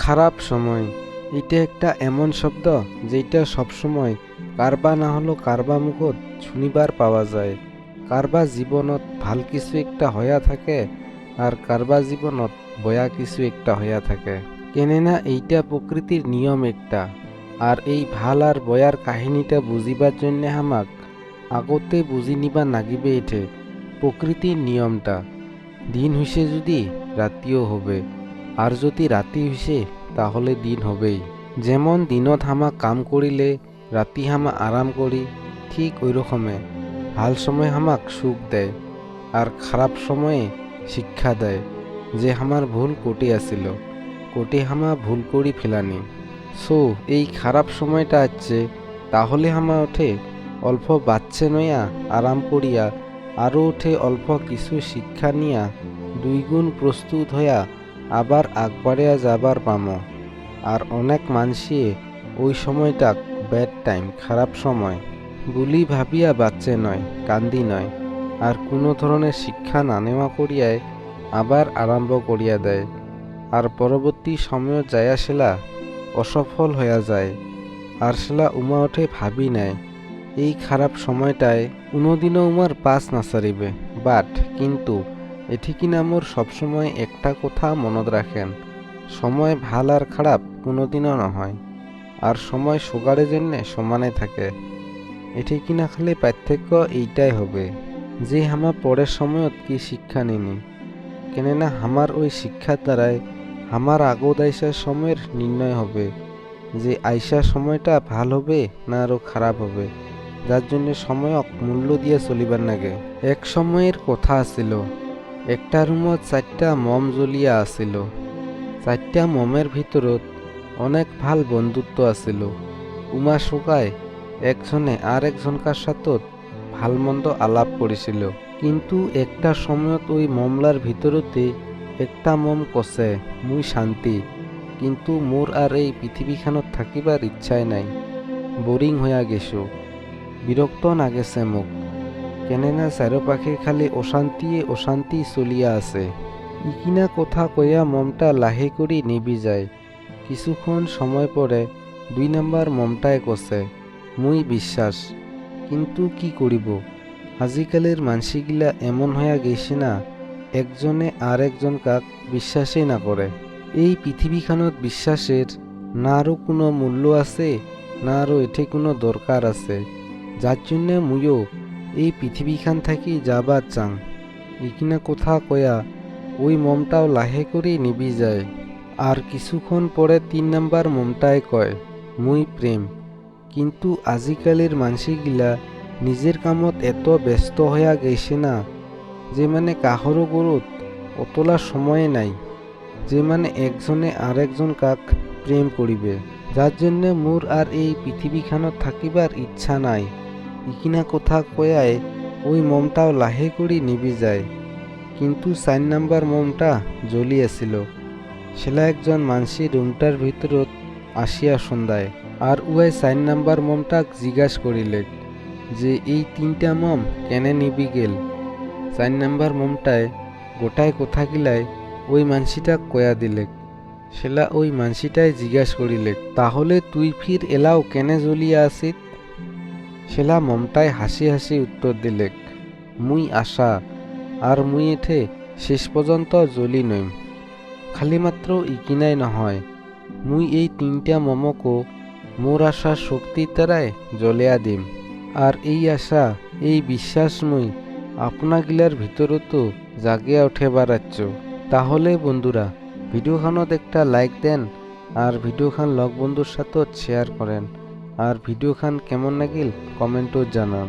খারাপ সময়। এটা একটা এমন শব্দ যেটা সবসময় কারবা না হলেও কারবা মুখত শুনিবার পাওয়া যায়। কারবা জীবনত ভালো কিছু একটা হইয়া থাকে আর কারবা জীবনত বয়া কিছু একটা হইয়া থাকে। কেননা এইটা প্রকৃতির নিয়ম একটা। আর এই ভালো আর বয়ার কাহিনীটা বুঝিবার জন্য আমাক আগতে বুঝি নিবা নাগিবে এঠে প্রকৃতির নিয়মটা। দিন হইছে যদি রাতিও হবে। আর যদি রাতি হইছে তাহলে দিন হবেই। যেমন দিনত হামা কাম করিলে রাতি হামা আরাম করি ঠিক ওই রকমে ভালো সময় হামাক সুখ দেয় আর খারাপ সময়ে শিক্ষা দেয়, যে আমার ভুল কোটে আসিল কোটে হামা ভুল করি ফেলানি। সো এই খারাপ সময়টা আছে, তাহলে হামা ওঠে অল্প বাচ্চে নয়া আরাম করিয়া আরও উঠে অল্প কিছু শিক্ষা নিয়া দুইগুণ প্রস্তুত হইয়া আবার আগবাড়িয়া যাবার পাম আর অনেক মানসিয়ে ওই সময়টা ব্যাড টাইম খারাপ সময়। বুলি ভাবিয়া বাচ্চে নয়, কান্দি নয়। আর কোনো ধরনের শিক্ষা না নেওয়া করিয়ায় আবার আরম্ভ করিয়া দেয়। আর পরবর্তী সময় যায়া সেলা অসফল হইয়া যায়। আর সেলা উমা ওঠে ভাবি নেয় এই খারাপ সময়টায় কোনোদিনও উমার পাস নাচারিবে বাট, কিন্তু এটি কিনা মোর সবসময় একটা কথা মনত রাখেন। সময় ভালো আর খারাপ কোনোদিনও নহয়, আর সময় সুগারের জন্যে সমানে থাকে। এটি কিনা খালি পার্থক্য এইটাই হবে, যে হামা পরের সময়ত কি শিক্ষা নিনি। কেননা হামার ওই শিক্ষার দ্বারাই হামার আগত আইসার সময়ের নির্ণয় হবে, যে আইসার সময়টা ভালো হবে না আরও খারাপ হবে, যার জন্য সময়ক মূল্য দিয়ে চলিবার নাগে। এক সময়ের কথা আছিল একটা রুমত চারটা মম জ্বলিয়া আছিল। চারটা মমের ভিতৰত অনেক ভালো বন্ধুত্ব আছিল। উমা শুকায় একজনে আর একজনকার সাথত ভালো মন্দ আলাপ করেছিল কিন্তু একটা সময়ত ওই মমলার ভিতরতে একটা মম কছে, মুই শান্তি। কিন্তু মোর আর এই পৃথিবীখানত থাকিবার ইচ্ছাই নাই। বোরিং হইয়া গেছো। বিরক্ত নাগেছে মোক। কেনেনা চারোপাশে খালি অশান্তিয়ে অশান্তি চলিয়া আছে। ইকিনা কথা কয়া মমটা লাহে কৰি নিবি যায়। কিছুক্ষণ সময় পরে দুই নাম্বার মমটায় কছে, মুই বিশ্বাস, কিন্তু কি করিব আজিকালির মানসিগিলা এমন হইয়া গেছে না, একজনে আর একজন কাক বিশ্বাসই না করে এই পৃথিবীখানত বিশ্বাসের না আরও কোনো মূল্য আছে, না আরও এঠে কোনো দরকার আছে। যার জন্যে মুইও এই পৃথিবীখান থাকি যাবার চাং। ইকিনা কথা কয়া, ওই মমটাও লাহে করে নিবি যায়। আর কিছুক্ষণ পরে তিন নাম্বার মমটায় কয়, মুই প্রেম। কিন্তু আজিকালির মানসিগিলা নিজের কামত এত ব্যস্ত হইয়া গেছে না, যে মানে কাহরও গরুত অতলা সময়ে নাই, যে মানে একজনে আর একজন কাক প্রেম করিবে। যার জন্য মোর আর এই পৃথিবীখানত থাকিবার ইচ্ছা নাই। ইকিনা কথা কয়ায়, ওই মমটাও লাহে করে নিবি যায়। কিন্তু চার নাম্বার মমটা জ্বলি আছিল। সেলা একজন মানসি রুমটার ভিতরত আসিয়া সন্ধ্যায়, আর উয়াই চার নাম্বার মমটাক জিজ্ঞাস করিলে যে, এই তিনটা মম কেনে নিবি গেল? চার নাম্বার মমটায় গোটায় কথা গিলাই ওই মানসিটাক কয়া দিলে সেলা ওই মানসিটাই জিজ্ঞাস করিলে তাহলে তুই ফির এলাও কেনে জ্বলিয়া আসিত সেলা মমতায় হাসি হাসি উত্তর দিলে মুই আশা, আর মুই এঠে শেষ পর্যন্ত জ্বলি নইম খালি মাত্র ইকিনাই নহয়, মুই এই তিনটা মমকো মোর আশার শক্তির দ্বারাই জ্বলিয়া দিম। আর এই আশা, এই বিশ্বাস মুই আপনাগিলার ভিতরতো জাগিয়া উঠে বাড়াচ্ছ তাহলে বন্ধুরা, ভিডিওখানত একটা লাইক দেন, আর ভিডিওখান লগ বন্ধুর সাথে শেয়ার করেন আর ভিডিও খান কেমন লাগিল? কমেন্টও জানান।